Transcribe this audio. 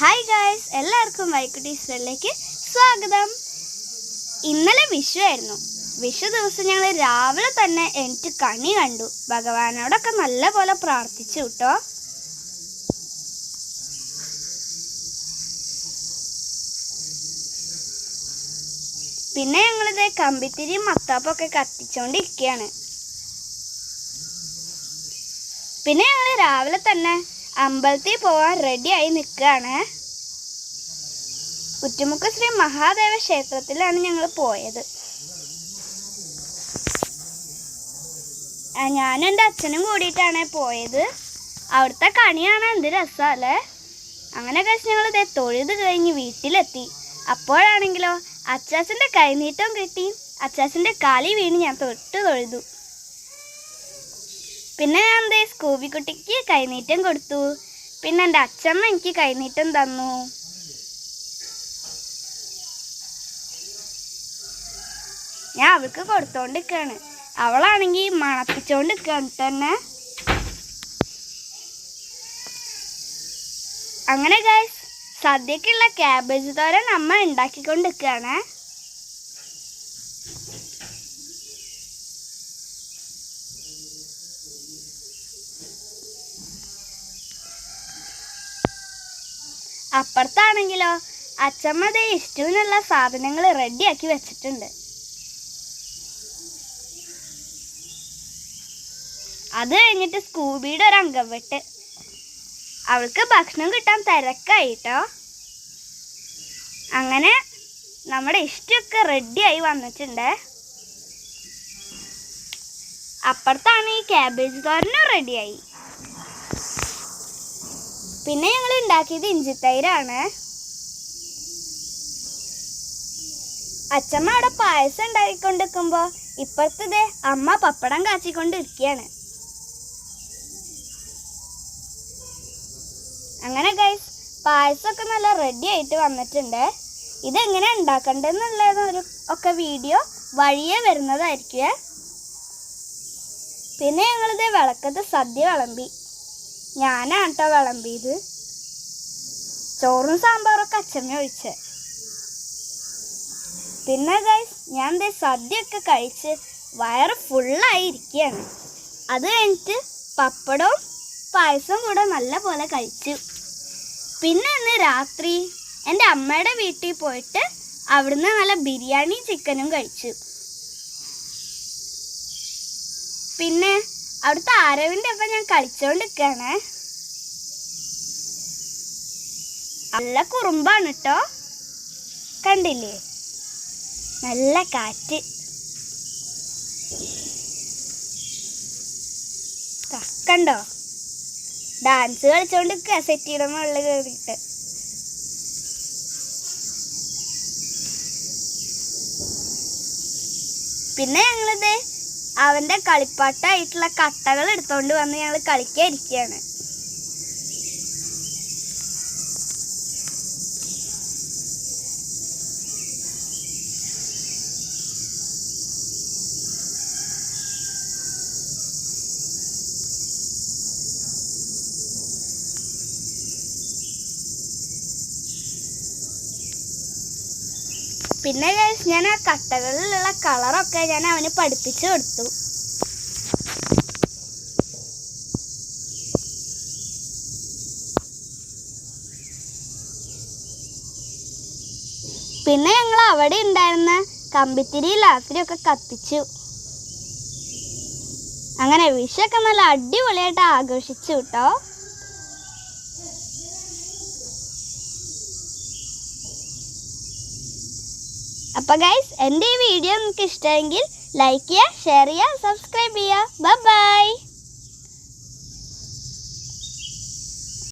Hi guys എല്ലാവർക്കും വൈക്കുട്ടി സ്പെല്ലിലേക്ക് സ്വാഗതം. ഇന്നലെ വിഷു ആയിരുന്നു. വിഷു ദിവസം ഞങ്ങൾ രാവിലെ തന്നെ എനിക്ക് കണി കണ്ടു. ഭഗവാനോടൊക്കെ നല്ല പോലെ പ്രാർത്ഥിച്ചു കേട്ടോ. പിന്നെ ഞങ്ങളിത് കമ്പിത്തിരിയും മത്താപ്പൊക്കെ കത്തിച്ചുകൊണ്ടിരിക്കുകയാണ് പിന്നെ ഞങ്ങൾ രാവിലെ തന്നെ അമ്പലത്തിൽ പോവാൻ റെഡിയായി നിൽക്കുകയാണ്. ഉറ്റുമുക്ക് ശ്രീ മഹാദേവ ക്ഷേത്രത്തിലാണ് ഞങ്ങൾ പോയത്. ഞാനും എന്റെ അച്ഛനും കൂടിയിട്ടാണ് പോയത്. അവിടുത്തെ കണിയാണ് എന്ത് രസമല്ലേ അങ്ങനെ കഴിച്ച് ഞങ്ങൾ ഇതേ തൊഴുത് കഴിഞ്ഞ് വീട്ടിലെത്തി. അപ്പോഴാണെങ്കിലോ അച്ചാച്ചന്റെ കൈനീട്ടം കിട്ടി. അച്ചാച്ചന്റെ കാലി വീണ് ഞാൻ തൊട്ട് തൊഴുതു. പിന്നെ ഞാൻ എന്തേ സ്കൂബി കുട്ടിക്ക് കൈനീട്ടം കൊടുത്തു. പിന്നെ എന്റെ അച്ഛമ്മ എനിക്ക് കൈനീട്ടം തന്നു. ഞാൻ അവൾക്ക് കൊടുത്തോണ്ടിരിക്കാണ്. അവളാണെങ്കിൽ മണപ്പിച്ചോണ്ടിരിക്കാണ് തന്നെ. അങ്ങനെ ഗൈസ് സദ്യക്കുള്ള ക്യാബേജ് തോരൻ അമ്മ ഉണ്ടാക്കിക്കൊണ്ടിരിക്കുകയാണ്. അപ്പുറത്താണെങ്കിലോ അച്ഛമ്മ ദേ ഇഷ്ടത്തിനുള്ള സാധനങ്ങൾ റെഡിയാക്കി വെച്ചിട്ടുണ്ട്. അത് കഴിഞ്ഞിട്ട് സ്കൂബിയുടെ ഒരു അംഗം വെട്ട്. അവൾക്ക് ഭക്ഷണം കിട്ടാൻ തിരക്കായിട്ടോ? അങ്ങനെ നമ്മുടെ ഇഷ്ടമൊക്കെ റെഡിയായി വന്നിട്ടുണ്ട്. അപ്പുറത്താണ് ഈ ക്യാബേജ് തോരനും റെഡിയായി പിന്നെ ഞങ്ങൾ ഉണ്ടാക്കിയത് ഇഞ്ചിത്തൈരാണ് അച്ഛമ്മ അവിടെ പായസം ഉണ്ടാക്കിക്കൊണ്ടിരിക്കുമ്പോൾ ഇപ്പുറത്തത് അമ്മ പപ്പടം കാച്ചിക്കൊണ്ടിരിക്കുകയാണ്. അങ്ങനെ ഗൈസ് പായസമൊക്കെ നല്ല റെഡി ആയിട്ട് വന്നിട്ടുണ്ട്. ഇതെങ്ങനെ ഉണ്ടാക്കേണ്ടതെന്നുള്ളതൊരു ഒക്കെ വീഡിയോ വഴിയെ വരുന്നതായിരിക്കുമേ പിന്നെ ഞങ്ങളിത് വിളക്കത്ത് സദ്യ വിളമ്പി. ഞാനാണ് കേട്ടോ വിളമ്പിയത്. ചോറും സാമ്പാറൊക്കെ അച്ഛമ്മ ഒഴിച്ച്. പിന്നെ ഗൈസ് ഞാൻ ദേ സദ്യയൊക്കെ കഴിച്ച് വയറ് ഫുള്ളായി ഇരിക്കുകയാണ് അത് കഴിഞ്ഞിട്ട് പപ്പടവും പായസവും കൂടെ നല്ല പോലെ കഴിച്ചു. പിന്നെ ഇന്ന് രാത്രി എന്റെ അമ്മയുടെ വീട്ടിൽ പോയിട്ട് അവിടുന്ന് നല്ല ബിരിയാണി ചിക്കനും കഴിച്ചു. പിന്നെ അവിടുത്തെ ആരവിന്റെ ഒപ്പം ഞാൻ കളിച്ചുകൊണ്ടിരിക്കുകയാണ് നല്ല കുറുമ്പാണ് കേട്ടോ കണ്ടില്ലേ? നല്ല കാറ്റ്. കണ്ടോ? ഡാൻസ് കളിച്ചോണ്ട് സെറ്റിയുടെ മുകളിൽ കയറിയിട്ട് പിന്നെ ഞങ്ങളിത് അവന്റെ കളിപ്പാട്ടായിട്ടുള്ള കട്ടകൾ എടുത്തുകൊണ്ട് വന്ന് ഞങ്ങൾ കളിക്കാൻ ഇരിക്കുകയാണ് പിന്നെ ഞാൻ ആ കട്ടകളിലുള്ള കളറൊക്കെ ഞാൻ അവന് പഠിപ്പിച്ചു കൊടുത്തു. പിന്നെ ഞങ്ങൾ അവിടെ ഉണ്ടായിരുന്ന കമ്പിത്തിരി ലാത്തിരിയൊക്കെ കത്തിച്ചു. അങ്ങനെ വിഷൊക്കെ നല്ല അടിപൊളിയായിട്ട് ആഘോഷിച്ചു കേട്ടോ. അപ്പോൾ ഗൈസ് എന്റെ ഈ വീഡിയോ നിങ്ങൾക്ക് ഇഷ്ടമെങ്കിൽ ലൈക്ക് ചെയ്യുക ഷെയർ ചെയ്യുക സബ്സ്ക്രൈബ് ചെയ്യുക. ബൈ